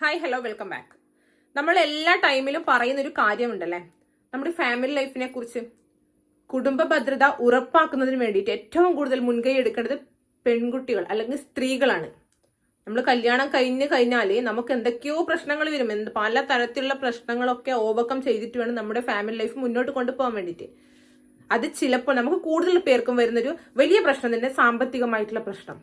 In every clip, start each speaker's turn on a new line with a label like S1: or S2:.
S1: Hi hello welcome back നമ്മൾ എല്ലാ ടൈമിലും പറയുന്ന ഒരു കാര്യമുണ്ടല്ലേ? നമ്മുടെ ഫാമിലി ലൈഫിനെ കുറിച്ച്. കുടുംബ ഭദ്രത ഉറപ്പാക്കുന്നതിന് വേണ്ടിയിട്ട് ഏറ്റവും കൂടുതൽ മുൻകൈ എടുക്കേണ്ടത് പെൺകുട്ടികൾ അല്ലെങ്കിൽ സ്ത്രീകളാണ്. നമ്മൾ കല്യാണം കഴിഞ്ഞ് കഴിഞ്ഞാൽ നമുക്ക് എന്തൊക്കെയോ പ്രശ്നങ്ങൾ വരും. എന്ത് പല തരത്തിലുള്ള പ്രശ്നങ്ങളൊക്കെ ഓവർകം ചെയ്തിട്ട് വേണം നമ്മുടെ ഫാമിലി ലൈഫ് മുന്നോട്ട് കൊണ്ടുപോകാൻ വേണ്ടിയിട്ട്. അത് ചിലപ്പോൾ നമുക്ക് കൂടുതൽ പേർക്കും വരുന്നൊരു വലിയ പ്രശ്നം തന്നെ സാമ്പത്തികമായിട്ടുള്ള പ്രശ്നം.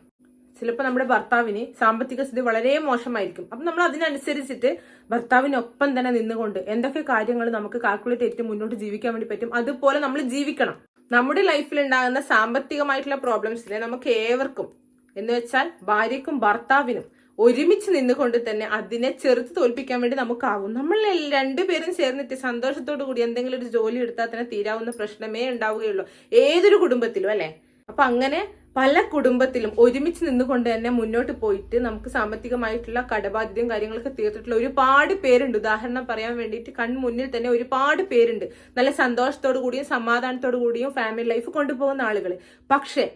S1: ചിലപ്പോൾ നമ്മുടെ ഭർത്താവിന് സാമ്പത്തിക സ്ഥിതി വളരെ മോശമായിരിക്കും. അപ്പം നമ്മൾ അതിനനുസരിച്ചിട്ട് ഭർത്താവിനൊപ്പം തന്നെ നിന്നുകൊണ്ട് എന്തൊക്കെ കാര്യങ്ങൾ നമുക്ക് കാൽക്കുലേറ്റ് ചെയ്തിട്ട് മുന്നോട്ട് ജീവിക്കാൻ വേണ്ടി പറ്റും അതുപോലെ നമ്മൾ ജീവിക്കണം. നമ്മുടെ ലൈഫിൽ ഉണ്ടാകുന്ന സാമ്പത്തികമായിട്ടുള്ള പ്രോബ്ലംസിനെ നമുക്ക് ഏവർക്കും എന്ന് വെച്ചാൽ ഭാര്യക്കും ഭർത്താവിനും ഒരുമിച്ച് നിന്നുകൊണ്ട് തന്നെ അതിനെ ചെറുത്ത് തോൽപ്പിക്കാൻ വേണ്ടി നമുക്കാവും. നമ്മൾ രണ്ടു രണ്ടുപേരും ചേർന്നിട്ട് സന്തോഷത്തോടു കൂടി എന്തെങ്കിലും ഒരു ജോലി എടുത്താൽ തന്നെ തീരാവുന്ന പ്രശ്നമേ ഉണ്ടാവുകയുള്ളൂ. ഏതൊരു കുടുംബത്തിലും അല്ലെ? അപ്പൊ അങ്ങനെ പല കുടുംബത്തിലും ഒരുമിച്ച് നിന്നുകൊണ്ട് തന്നെ മുന്നോട്ട് പോയിട്ട് നമുക്ക് സാമ്പത്തികമായിട്ടുള്ള കടബാധ്യതയും കാര്യങ്ങളൊക്കെ തീർത്തിട്ടുള്ള ഒരുപാട് പേരുണ്ട്. ഉദാഹരണം പറയാൻ വേണ്ടിയിട്ട് കൺമുന്നിൽ തന്നെ ഒരുപാട് പേരുണ്ട്. നല്ല സന്തോഷത്തോടു കൂടിയും സമാധാനത്തോടു കൂടിയും ഫാമിലി ലൈഫ് കൊണ്ടുപോകുന്ന ആളുകൾ പക്ഷേ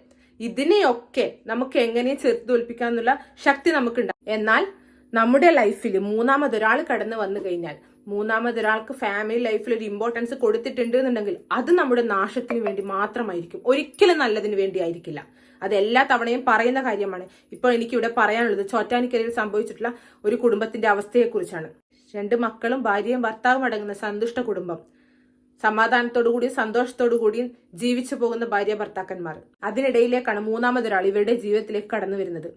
S1: ഇതിനെയൊക്കെ നമുക്ക് എങ്ങനെ ചെറുത്ത് തോൽപ്പിക്കാന്നുള്ള ശക്തി നമുക്കുണ്ട്. എന്നാൽ നമ്മുടെ ലൈഫിൽ മൂന്നാമതൊരാൾ കടന്നു വന്നു കഴിഞ്ഞാൽ മൂന്നാമതൊരാൾക്ക് ഫാമിലി ലൈഫിൽ ഒരു ഇമ്പോർട്ടൻസ് കൊടുത്തിട്ടുണ്ട് എന്നുണ്ടെങ്കിൽ അത് നമ്മുടെ നാശത്തിന് വേണ്ടി മാത്രമായിരിക്കും. ഒരിക്കലും നല്ലതിന് വേണ്ടി ആയിരിക്കില്ല അത് എല്ലാ തവണയും പറയുന്ന കാര്യമാണ്. ഇപ്പോൾ എനിക്ക് ഇവിടെ പറയാനുള്ളത് ചോറ്റാനിക്കരയിൽ സംഭവിച്ചിട്ടുള്ള ഒരു കുടുംബത്തിന്റെ അവസ്ഥയെക്കുറിച്ചാണ്. രണ്ട് മക്കളും ഭാര്യയും ഭർത്താവും അടങ്ങുന്ന സന്തുഷ്ട കുടുംബം. സമാധാനത്തോടു കൂടിയും സന്തോഷത്തോടു കൂടിയും ജീവിച്ചു പോകുന്ന ഭാര്യ ഭർത്താക്കന്മാർ. അതിനിടയിലേക്കാണ് മൂന്നാമതൊരാൾ ഇവരുടെ ജീവിതത്തിലേക്ക് കടന്നു വരുന്നത്.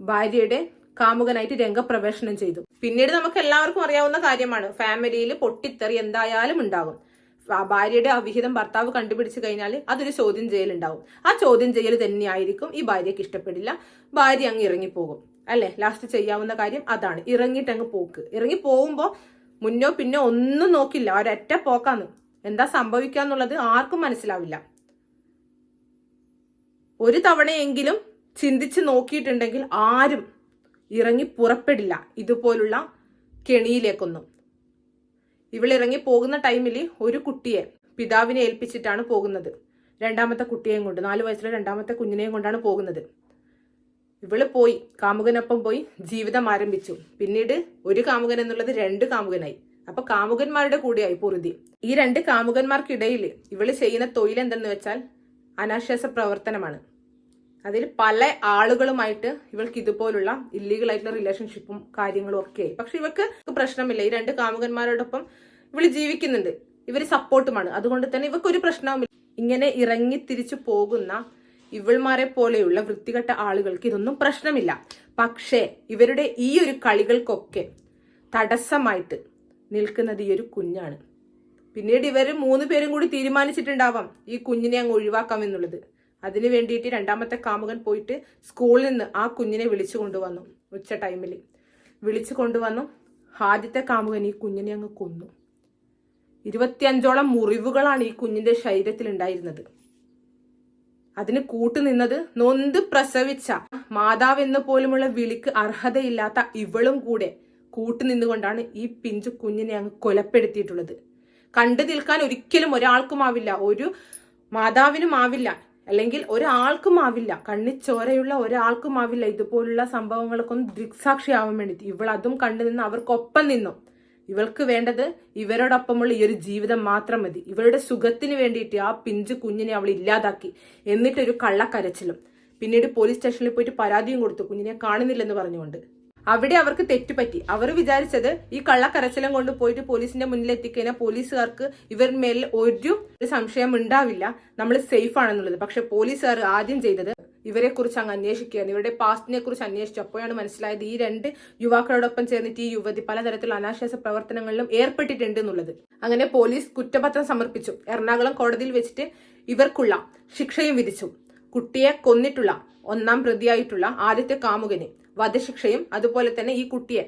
S1: ഭാര്യയുടെ കാമുകനായിട്ട് രംഗപ്രവേശനം ചെയ്തു. പിന്നീട് നമുക്ക് എല്ലാവർക്കും അറിയാവുന്ന കാര്യമാണ്. ഫാമിലിയിൽ പൊട്ടിത്തെറി എന്തായാലും ഉണ്ടാകും. ഭാര്യയുടെ അവിഹിതം ഭർത്താവ് കണ്ടുപിടിച്ചു കഴിഞ്ഞാൽ അതൊരു ചോദ്യം ചെയ്യൽ ഉണ്ടാവും. ആ ചോദ്യം ചെയ്യൽ തന്നെയായിരിക്കും ഈ ഭാര്യയ്ക്ക് ഇഷ്ടപ്പെടില്ല. ഭാര്യ അങ്ങ് ഇറങ്ങിപ്പോകും. അല്ലെ? ലാസ്റ്റ് ചെയ്യാവുന്ന കാര്യം അതാണ്. ഇറങ്ങിയിട്ട് അങ്ങ് പോക്ക്. ഇറങ്ങി പോകുമ്പോൾ മുന്നോ പിന്നോ ഒന്നും നോക്കില്ല. ഒരൊറ്റ പോക്കാന്ന്. എന്താ സംഭവിക്കാന്നുള്ളത് ആർക്കും മനസ്സിലാവില്ല. ഒരു തവണയെങ്കിലും ചിന്തിച്ച് നോക്കിയിട്ടുണ്ടെങ്കിൽ ആരും ഇറങ്ങി പുറപ്പെടില്ല. ഇതുപോലുള്ള കെണിയിലേക്കൊന്നും. ഇവളിറങ്ങി പോകുന്ന ടൈമിൽ ഒരു കുട്ടിയെ പിതാവിനെ ഏൽപ്പിച്ചിട്ടാണ് പോകുന്നത്. രണ്ടാമത്തെ കുട്ടിയെയും കൊണ്ട് നാല് വയസ്സിലെ രണ്ടാമത്തെ കുഞ്ഞിനെയും കൊണ്ടാണ് പോകുന്നത്. ഇവൾ പോയി കാമുകനൊപ്പം പോയി ജീവിതം ആരംഭിച്ചു. പിന്നീട് ഒരു കാമുകൻ എന്നുള്ളത് രണ്ട് കാമുകനായി. അപ്പൊ കാമുകന്മാരുടെ കൂടെയായി പൊറുതി. ഈ രണ്ട് കാമുകന്മാർക്കിടയിൽ ഇവൾ ചെയ്യുന്ന തൊഴിൽ എന്തെന്ന് വെച്ചാൽ അനാശ്വാസ പ്രവർത്തനമാണ്. അതിൽ പല ആളുകളുമായിട്ട് ഇവൾക്ക് ഇതുപോലുള്ള ഇല്ലീഗൽ ആയിട്ടുള്ള റിലേഷൻഷിപ്പും കാര്യങ്ങളും ഒക്കെ. പക്ഷെ ഇവക്ക് പ്രശ്നമില്ല. ഈ രണ്ട് കാമുകന്മാരോടൊപ്പം ഇവൾ ജീവിക്കുന്നുണ്ട്. ഇവർ സപ്പോർട്ടുമാണ്. അതുകൊണ്ട് തന്നെ ഇവർക്ക് ഒരു പ്രശ്നവുമില്ല. ഇങ്ങനെ ഇറങ്ങി തിരിച്ചു പോകുന്ന ഇവൾമാരെ പോലെയുള്ള വൃത്തികെട്ട ആളുകൾക്ക് ഇതൊന്നും പ്രശ്നമില്ല. പക്ഷേ ഇവരുടെ ഈ ഒരു കളികൾക്കൊക്കെ തടസ്സമായിട്ട് നിൽക്കുന്നത് ഈ ഒരു കുഞ്ഞാണ്. പിന്നീട് ഇവർ മൂന്ന് പേരും കൂടി തീരുമാനിച്ചിട്ടുണ്ടാവാം ഈ കുഞ്ഞിനെ അങ്ങ് ഒഴിവാക്കാം എന്നുള്ളത്. അതിനു വേണ്ടിയിട്ട് രണ്ടാമത്തെ കാമുകൻ പോയിട്ട് സ്കൂളിൽ നിന്ന് ആ കുഞ്ഞിനെ വിളിച്ചു കൊണ്ടുവന്നു ഉച്ച ടൈമിൽ വിളിച്ചു കൊണ്ടുവന്നു. ആദ്യത്തെ കാമുകൻ ഈ കുഞ്ഞിനെ അങ്ങ് കൊന്നു. ഇരുപത്തിയഞ്ചോളം മുറിവുകളാണ് ഈ കുഞ്ഞിന്റെ ശരീരത്തിൽ ഉണ്ടായിരുന്നത്. അതിന് കൂട്ടുനിന്നത് നൊന്ത് പ്രസവിച്ച മാതാവെന്ന് പോലുമുള്ള വിളിക്ക് അർഹതയില്ലാത്ത ഇവളും കൂടെ കൂട്ടുനിന്നുകൊണ്ടാണ് ഈ പിഞ്ചു കുഞ്ഞിനെ അങ്ങ് കൊലപ്പെടുത്തിയിട്ടുള്ളത്. കണ്ടു നിൽക്കാൻ ഒരിക്കലും ഒരാൾക്കും ആവില്ല ഒരു മാതാവിനുമാവില്ല അല്ലെങ്കിൽ ഒരാൾക്കും ആവില്ല. കണ്ണിച്ചോരയുള്ള ഒരാൾക്കും ആവില്ല. ഇതുപോലുള്ള സംഭവങ്ങൾക്കൊന്നും ദൃക്സാക്ഷിയാവാൻ വേണ്ടിയിട്ട്. ഇവൾ അതും കണ്ടു നിന്ന് അവർക്കൊപ്പം നിന്നു. ഇവൾക്ക് വേണ്ടത് ഇവരോടൊപ്പമുള്ള ഈ ഒരു ജീവിതം മാത്രം മതി. ഇവരുടെ സുഖത്തിന് വേണ്ടിയിട്ട് ആ പിഞ്ചു കുഞ്ഞിനെ അവൾ ഇല്ലാതാക്കി. എന്നിട്ടൊരു കള്ളക്കരച്ചിലും. പിന്നീട് പോലീസ് സ്റ്റേഷനിൽ പോയിട്ട് പരാതിയും കൊടുത്തു. കുഞ്ഞിനെ കാണുന്നില്ലെന്ന് പറഞ്ഞുകൊണ്ട്. അവിടെ അവർക്ക് തെറ്റുപറ്റി അവർ വിചാരിച്ചത് ഈ കള്ളക്കരച്ചിലം കൊണ്ട് പോയിട്ട് പോലീസിന്റെ മുന്നിൽ എത്തിക്കഴിഞ്ഞാൽ പോലീസുകാർക്ക് ഇവർ ഒരു സംശയം ഉണ്ടാവില്ല. നമ്മൾ സേഫ് ആണെന്നുള്ളത്. പക്ഷെ പോലീസുകാർ ആദ്യം ചെയ്തത് ഇവരെ കുറിച്ച് അങ്ങ് അന്വേഷിക്കുകയാണ് ഇവരുടെ പാസ്റ്റിനെ കുറിച്ച് അന്വേഷിച്ചു. അപ്പോഴാണ് മനസ്സിലായത് ഈ രണ്ട് യുവാക്കളോടൊപ്പം ചേർന്നിട്ട് ഈ യുവതി പലതരത്തിലുള്ള അനാശ്വാസ പ്രവർത്തനങ്ങളിലും ഏർപ്പെട്ടിട്ടുണ്ട് എന്നുള്ളത്. അങ്ങനെ പോലീസ് കുറ്റപത്രം സമർപ്പിച്ചു. എറണാകുളം കോടതിയിൽ വെച്ചിട്ട് ഇവർക്കുള്ള ശിക്ഷയും വിധിച്ചു. കുട്ടിയെ കൊന്നിട്ടുള്ള ഒന്നാം പ്രതിയായിട്ടുള്ള ആദ്യത്തെ കാമുകന്. വധശിക്ഷയും അതുപോലെ തന്നെ ഈ കുട്ടിയെ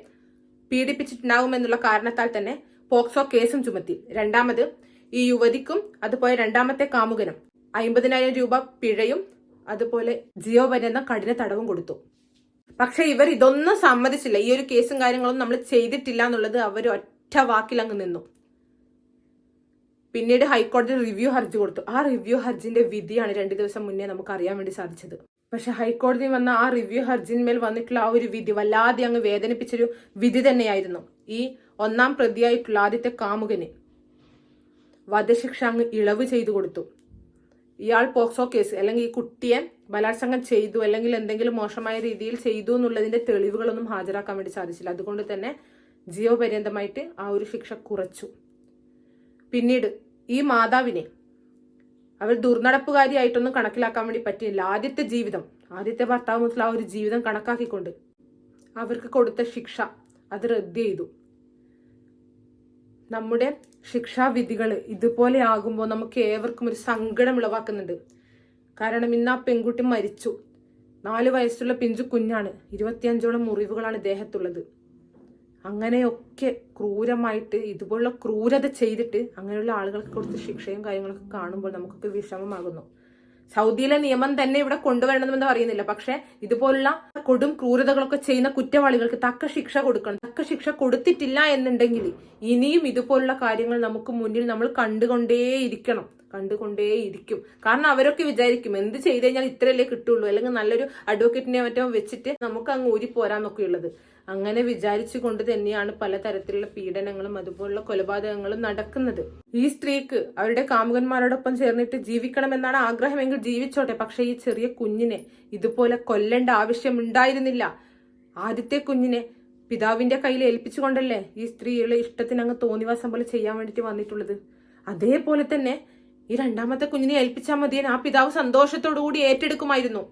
S1: പീഡിപ്പിച്ചിട്ടുണ്ടാകുമെന്നുള്ള കാരണത്താൽ തന്നെ പോക്സോ കേസും ചുമത്തി. രണ്ടാമത് ഈ യുവതിക്കും അതുപോലെ രണ്ടാമത്തെ കാമുകനും അമ്പതിനായിരം രൂപ പിഴയും അതുപോലെ ജിയോ എന്ന കഠിന തടവും കൊടുത്തു. പക്ഷെ ഇവർ ഇതൊന്നും സമ്മതിച്ചില്ല. ഈ ഒരു കേസും കാര്യങ്ങളൊന്നും നമ്മൾ ചെയ്തിട്ടില്ല എന്നുള്ളത് അവർ ഒറ്റ വാക്കിൽ അങ്ങ് നിന്നു. പിന്നീട് ഹൈക്കോടതി റിവ്യൂ ഹർജി കൊടുത്തു. ആ റിവ്യൂ ഹർജിന്റെ വിധിയാണ് രണ്ടു ദിവസം മുന്നേ നമുക്ക് അറിയാൻ വേണ്ടി സാധിച്ചത്. പക്ഷെ ഹൈക്കോടതി വന്ന ആ റിവ്യൂ ഹർജിന്മേൽ വന്നിട്ടുള്ള ആ ഒരു വിധി വല്ലാതെ അങ്ങ് വേദനിപ്പിച്ചൊരു വിധി തന്നെയായിരുന്നു. ഈ ഒന്നാം പ്രതിയായിട്ടുള്ള ആദ്യത്തെ കാമുകന് വധശിക്ഷ അങ്ങ് ഇളവ് ചെയ്തു കൊടുത്തു. ഇയാൾ പോക്സോ കേസ് അല്ലെങ്കിൽ ഈ കുട്ടിയെ ബലാത്സംഗം ചെയ്തു അല്ലെങ്കിൽ എന്തെങ്കിലും മോശമായ രീതിയിൽ ചെയ്തു എന്നുള്ളതിന്റെ തെളിവുകളൊന്നും ഹാജരാക്കാൻ വേണ്ടി സാധിച്ചില്ല. അതുകൊണ്ട് തന്നെ ജീവപര്യന്തമായിട്ട് ആ ഒരു ശിക്ഷ കുറച്ചു. പിന്നീട് ഈ മാതാവിനെ അവർ ദുർനടപ്പുകാരിയായിട്ടൊന്നും കണക്കിലാക്കാൻ വേണ്ടി പറ്റിയില്ല. ആദ്യത്തെ ജീവിതം ആദ്യത്തെ ഭർത്താവ് മുതൽ ആ ഒരു ജീവിതം കണക്കാക്കിക്കൊണ്ട് അവർക്ക് കൊടുത്ത ശിക്ഷ അത് റദ്ദ് ചെയ്തു. നമ്മുടെ ശിക്ഷാവിധികൾ ഇതുപോലെ ആകുമ്പോൾ നമുക്ക് ഏവർക്കും ഒരു സങ്കടം ഉളവാക്കുന്നുണ്ട്. കാരണം ഇന്ന് ആ പെൺകുട്ടി മരിച്ചു. നാല് വയസ്സുള്ള പിഞ്ചു കുഞ്ഞാണ്. ഇരുപത്തിയഞ്ചോളം മുറിവുകളാണ് ദേഹത്തുള്ളത് അങ്ങനെയൊക്കെ ക്രൂരമായിട്ട് ഇതുപോലുള്ള ക്രൂരത ചെയ്തിട്ട് അങ്ങനെയുള്ള ആളുകൾക്ക് കൊടുത്ത ശിക്ഷയും കാര്യങ്ങളൊക്കെ കാണുമ്പോൾ നമുക്കൊക്കെ വിഷമമാകുന്നു. സൗദിയിലെ നിയമം തന്നെ ഇവിടെ കൊണ്ടുവരണമെന്ന് പറയുന്നില്ല. പക്ഷെ ഇതുപോലുള്ള കൊടും ക്രൂരതകളൊക്കെ ചെയ്യുന്ന കുറ്റവാളികൾക്ക് തക്ക ശിക്ഷ കൊടുക്കണം. തക്ക ശിക്ഷ കൊടുത്തിട്ടില്ല എന്നുണ്ടെങ്കിൽ ഇനിയും ഇതുപോലുള്ള കാര്യങ്ങൾ നമുക്ക് മുന്നിൽ നമ്മൾ കണ്ടുകൊണ്ടേയിരിക്കണം. കണ്ടുകൊണ്ടേയിരിക്കും. കാരണം അവരൊക്കെ വിചാരിക്കും എന്ത് ചെയ്ത് കഴിഞ്ഞാൽ ഇത്രയല്ലേ കിട്ടുള്ളൂ. അല്ലെങ്കിൽ നല്ലൊരു അഡ്വക്കേറ്റിനെ മറ്റോ വെച്ചിട്ട് നമുക്ക് അങ്ങ് ഊരി പോരാന്നൊക്കെ ഉള്ളത് അങ്ങനെ വിചാരിച്ചു കൊണ്ട് തന്നെയാണ് പലതരത്തിലുള്ള പീഡനങ്ങളും അതുപോലുള്ള കൊലപാതകങ്ങളും നടക്കുന്നത്. ഈ സ്ത്രീക്ക് അവരുടെ കാമുകന്മാരോടൊപ്പം ചേർന്നിട്ട് ജീവിക്കണമെന്നാണ് ആഗ്രഹമെങ്കിൽ ജീവിച്ചോട്ടെ. പക്ഷേ ഈ ചെറിയ കുഞ്ഞിനെ ഇതുപോലെ കൊല്ലേണ്ട ആവശ്യം ഉണ്ടായിരുന്നില്ല ആദ്യത്തെ കുഞ്ഞിനെ പിതാവിന്റെ കയ്യിൽ ഏൽപ്പിച്ചുകൊണ്ടല്ലേ ഈ സ്ത്രീയുടെ ഇഷ്ടത്തിന് അങ്ങ് തോന്നിവാസം പോലെ ചെയ്യാൻ വേണ്ടിയിട്ട് വന്നിട്ടുള്ളത്? അതേപോലെ തന്നെ ഈ രണ്ടാമത്തെ കുഞ്ഞിനെ ഏൽപ്പിച്ചാൽ മതിയെ ആ പിതാവ് സന്തോഷത്തോടു കൂടി ഏറ്റെടുക്കുമായിരുന്നു.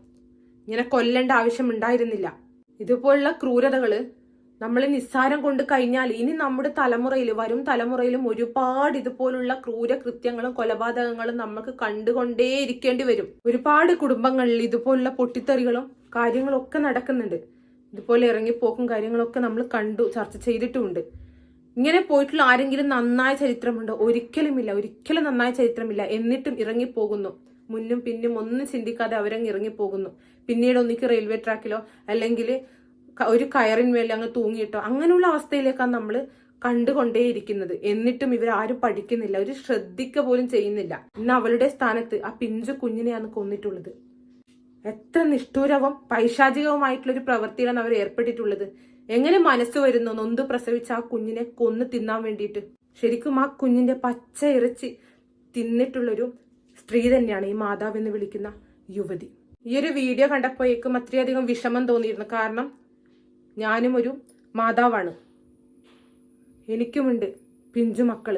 S1: ഇങ്ങനെ കൊല്ലേണ്ട ആവശ്യം ഉണ്ടായിരുന്നില്ല. ഇതുപോലുള്ള ക്രൂരതകൾ നമ്മൾ നിസ്സാരം കൊണ്ട് കഴിഞ്ഞാൽ ഇനി നമ്മുടെ തലമുറയിൽ വരും തലമുറയിലും ഒരുപാട് ഇതുപോലുള്ള ക്രൂര കൃത്യങ്ങളും കൊലപാതകങ്ങളും നമുക്ക് കണ്ടുകൊണ്ടേ ഇരിക്കേണ്ടി വരും. ഒരുപാട് കുടുംബങ്ങളിൽ ഇതുപോലുള്ള പൊട്ടിത്തെറികളും കാര്യങ്ങളൊക്കെ നടക്കുന്നുണ്ട്. ഇതുപോലെ ഇറങ്ങിപ്പോക്കും കാര്യങ്ങളൊക്കെ നമ്മൾ കണ്ടു ചർച്ച ചെയ്തിട്ടുമുണ്ട്. ഇങ്ങനെ പോയിട്ടുള്ള ആരെങ്കിലും നന്നായ ചരിത്രമുണ്ടോ? ഒരിക്കലുമില്ല ഒരിക്കലും നന്നായ ചരിത്രമില്ല. എന്നിട്ടും ഇറങ്ങിപ്പോകുന്നു. മുന്നും പിന്നും ഒന്നും ചിന്തിക്കാതെ അവരങ്ങ് ഇറങ്ങിപ്പോകുന്നു. പിന്നീട് ഒന്നിക്ക് റെയിൽവേ ട്രാക്കിലോ അല്ലെങ്കിൽ ഒരു കയറിന്മേൽ അങ്ങ് തൂങ്ങിയിട്ടോ അങ്ങനെയുള്ള അവസ്ഥയിലേക്കാണ് നമ്മൾ കണ്ടുകൊണ്ടേയിരിക്കുന്നത്. എന്നിട്ടും ഇവർ ആരും പഠിക്കുന്നില്ല. ഒരു ശ്രദ്ധിക്ക പോലും ചെയ്യുന്നില്ല. ഇന്ന് അവളുടെ സ്ഥാനത്ത് ആ പിഞ്ചു കുഞ്ഞിനെയാണ് കൊന്നിട്ടുള്ളത്. എത്ര നിഷ്ഠൂരവും പൈശാചികവുമായിട്ടുള്ള ഒരു പ്രവൃത്തിയിലാണ് അവർ ഏർപ്പെട്ടിട്ടുള്ളത്. എങ്ങനെ മനസ്സ് വരുന്നു? നൊന്ത് പ്രസവിച്ച ആ കുഞ്ഞിനെ കൊന്നു തിന്നാൻ വേണ്ടിയിട്ട്. ശരിക്കും ആ കുഞ്ഞിന്റെ പച്ച ഇറച്ചി തിന്നിട്ടുള്ളൊരു സ്ത്രീ തന്നെയാണ് ഈ മാതാവ് എന്ന് വിളിക്കുന്ന യുവതി. ഈ ഒരു വീഡിയോ കണ്ടപ്പോഴേക്കും അത്രയധികം വിഷമം തോന്നിയിരുന്നു. കാരണം ഞാനും ഒരു മാതാവാണ്. എനിക്കുമുണ്ട് പിഞ്ചു മക്കൾ.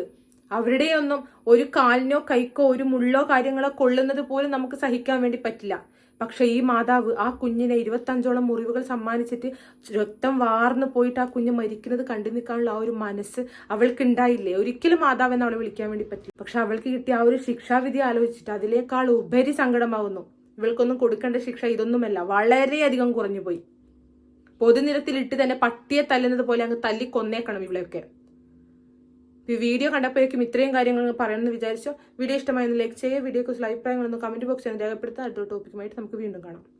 S1: അവരുടെയൊന്നും ഒരു കാലിനോ കൈക്കോ ഒരു മുള്ളോ കാര്യങ്ങളോ കൊള്ളുന്നത് പോലും നമുക്ക് സഹിക്കാൻ വേണ്ടി പറ്റില്ല. പക്ഷെ ഈ മാതാവ് ആ കുഞ്ഞിനെ ഇരുപത്തഞ്ചോളം മുറിവുകൾ സമ്മാനിച്ചിട്ട് രക്തം വാർന്നു പോയിട്ട് ആ കുഞ്ഞ് മരിക്കുന്നത് കണ്ടു നിൽക്കാനുള്ള ആ ഒരു മനസ്സ് അവൾക്ക് ഉണ്ടായില്ലേ? ഒരിക്കലും മാതാവ് എന്ന് അവളെ വിളിക്കാൻ വേണ്ടി പറ്റില്ല. പക്ഷെ അവൾക്ക് കിട്ടിയ ആ ഒരു ശിക്ഷാവിധി ആലോചിച്ചിട്ട് അതിലേക്കാൾ ഉപരി സങ്കടമാകുന്നു ഇവൾക്കൊന്നും കൊടുക്കേണ്ട ശിക്ഷ ഇതൊന്നുമല്ല. വളരെയധികം കുറഞ്ഞുപോയി. പൊതുനിരത്തിലിട്ട് തന്നെ പട്ടിയെ തല്ലുന്നത് പോലെ അങ്ങ് തല്ലി കൊന്നേക്കണം ഇവളെയൊക്കെ. വീഡിയോ കണ്ടപ്പോഴേക്കും ഇത്രയും കാര്യങ്ങൾ പറയണമെന്ന് വിചാരിച്ചോ. വീഡിയോ ഇഷ്ടമായെന്ന് ലൈക്ക് ചെയ്യുക. വീഡിയോക്കുറിച്ചുള്ള അഭിപ്രായങ്ങളൊന്ന് കമന്റ് ബോക്സിൽ രേഖപ്പെടുത്താൻ അടുത്ത ടോപ്പിക്കുമായിട്ട് നമുക്ക് വീണ്ടും കാണാം.